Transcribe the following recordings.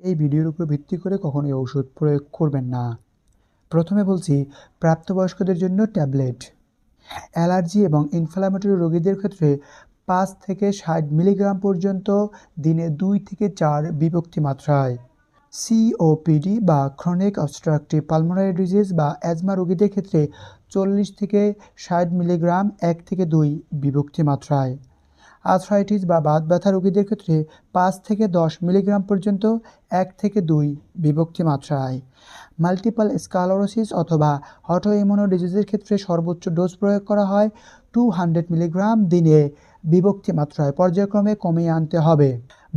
এই ভিডিওর উপর ভিত্তি করে কখনোই ওষুধ প্রয়োগ করবেন না। প্রথমে বলছি, প্রাপ্তবয়স্কদের জন্য ট্যাবলেট। অ্যালার্জি এবং ইনফ্ল্যামেটরি রোগীদের ক্ষেত্রে পাঁচ থেকে ষাট মিলিগ্রাম পর্যন্ত দিনে দুই থেকে চার বিভক্তি মাত্রায়। সিওপিডি বা ক্রনিক অবস্ট্রাকটিভ পালমোনারি ডিজিজ বা অ্যাজমা রোগীদের ক্ষেত্রে চল্লিশ থেকে ষাট মিলিগ্রাম এক থেকে দুই বিভক্তি মাত্রায়। আর্থ্রাইটিস বা বাত ব্যথা রোগীদের ক্ষেত্রে পাঁচ থেকে দশ মিলিগ্রাম পর্যন্ত, এক থেকে দুই বিভক্তি মাত্রায়। মাল্টিপল স্কালোরোসিস অথবা অটো ইমিউনো ডিজিজের ক্ষেত্রে সর্বোচ্চ ডোজ প্রয়োগ করা হয় টু হান্ড্রেড মিলিগ্রাম দিনে বিভক্তি মাত্রায়। পর্যায়ক্রমে কমিয়ে আনতে হবে।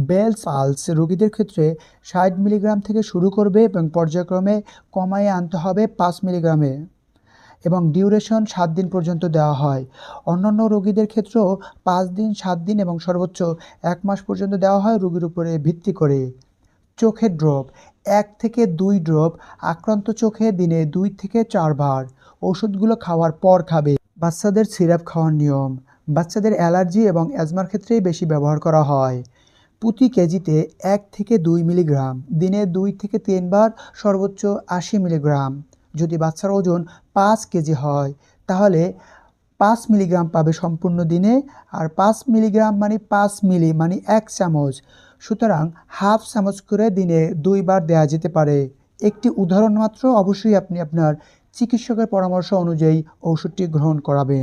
বেলস পালস রোগীদের ক্ষেত্রে ষাট মিলিগ্রাম থেকে শুরু করবে এবং পর্যায়ক্রমে কমায়ে আনতে হবে পাঁচ মিলিগ্রামে। এবং ডিউরেশন সাত দিন পর্যন্ত দেওয়া হয়। অন্যান্য রোগীদের ক্ষেত্রেও পাঁচ দিন, সাত দিন এবং সর্বোচ্চ এক মাস পর্যন্ত দেওয়া হয় রোগীর উপরে ভিত্তি করে। চোখের ড্রপ, এক থেকে দুই ড্রপ আক্রান্ত চোখে দিনে দুই থেকে চারবার ওষুধগুলো খাওয়ার পর খাবে। বাচ্চাদের সিরাপ খাওয়ার নিয়ম, বাচ্চাদের অ্যালার্জি এবং অ্যাজমার ক্ষেত্রেই বেশি ব্যবহার করা হয়। প্রতি কেজিতে এক থেকে দুই মিলিগ্রাম, দিনে দুই থেকে তিনবার সর্বোচ্চ আশি মিলিগ্রাম। যদি বাচ্চার ওজন পাঁচ কেজি হয়, তাহলে পাঁচ মিলিগ্রাম পাবে সম্পূর্ণ দিনে আর পাঁচ মিলিগ্রাম মানে পাঁচ মিলি মানে এক চামচ। সুতরাং হাফ চামচ করে দিনে দুইবার দেয়া যেতে পারে। একটি উদাহরণ মাত্র অবশ্যই আপনি আপনার চিকিৎসকের পরামর্শ অনুযায়ী ওষুধটি গ্রহণ করাবেন।